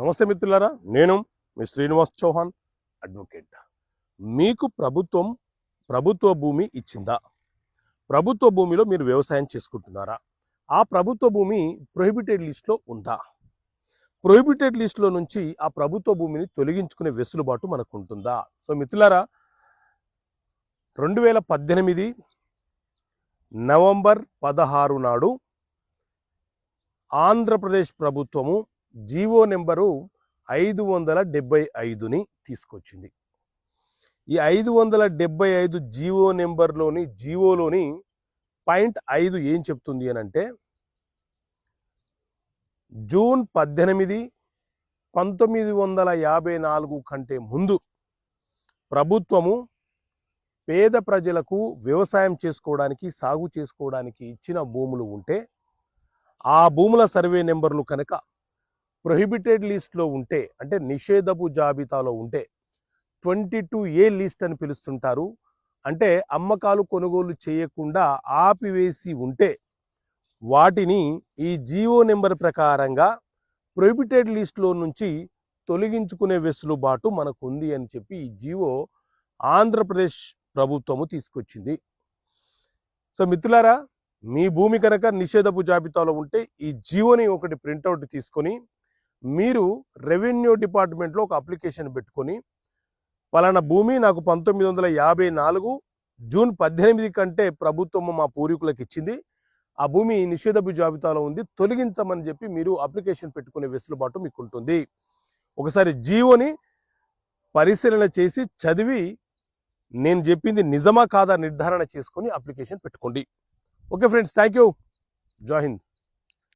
నమస్తే మిత్రులారా నేను మీ శ్రీనివాస్ చౌహాన్ అడ్వకేట్. మీకు ప్రభుత్వం ప్రభుత్వ భూమి ఇచ్చిందా? ప్రభుత్వ భూమిలో మీరు వ్యవసాయం చేసుకుంటున్నారా? ఆ ప్రభుత్వ భూమి ప్రొహిబిటెడ్ లిస్ట్లో ఉందా? ప్రొహిబిటెడ్ లిస్ట్లో నుంచి ఆ ప్రభుత్వ భూమిని తొలగించుకునే వెసులుబాటు మనకు ఉంటుందా సో మిత్రులారా రెండు వేల పద్దెనిమిది నవంబర్ పదహారు నాడు ఆంధ్రప్రదేశ్ ప్రభుత్వము జీవో నెంబరు ఐదు వందల డెబ్బై ఐదుని తీసుకొచ్చింది. ఈ ఐదు వందల డెబ్బై ఐదు జీవో నెంబర్లోని జీవోలోని పాయింట్ ఐదు ఏం చెప్తుంది అని అంటే జూన్ పద్దెనిమిది పంతొమ్మిది వందల యాభై నాలుగు కంటే ముందు ప్రభుత్వము పేద ప్రజలకు వ్యవసాయం చేసుకోవడానికి సాగు చేసుకోవడానికి ఇచ్చిన భూములు ఉంటే ఆ భూముల సర్వే నెంబర్లు కనుక ప్రొహిబిటెడ్ లిస్ట్లో ఉంటే అంటే నిషేధపు జాబితాలో ఉంటే ట్వంటీ టూ ఏ లిస్ట్ అని పిలుస్తుంటారు. అంటే అమ్మకాలు కొనుగోలు చేయకుండా ఆపివేసి ఉంటే వాటిని ఈ జీవో నెంబర్ ప్రకారంగా ప్రొహిబిటెడ్ లిస్ట్లో నుంచి తొలగించుకునే వెసులుబాటు మనకు ఉంది అని చెప్పి ఈ జీవో ఆంధ్రప్రదేశ్ ప్రభుత్వము తీసుకొచ్చింది. సో మిత్రులారా మీ భూమి కనుక నిషేధపు జాబితాలో ఉంటే ఈ జీవోని ఒకటి ప్రింటౌట్ తీసుకొని మీరు రెవెన్యూ డిపార్ట్మెంట్లో ఒక అప్లికేషన్ పెట్టుకొని పలానా భూమి నాకు పంతొమ్మిది వందల యాభై నాలుగు జూన్ పద్దెనిమిది కంటే ప్రభుత్వం మా పూర్వీకులకు ఇచ్చింది. ఆ భూమి నిషేధపు జాబితాలో ఉంది. తొలగించమని చెప్పి మీరు అప్లికేషన్ పెట్టుకునే వెసులుబాటు మీకు ఉంటుంది ఒకసారి జీవోని పరిశీలన చేసి చదివి నేను చెప్పింది నిజమా కాదా? నిర్ధారణ చేసుకొని అప్లికేషన్ పెట్టుకోండి. Okay friends thank you. జై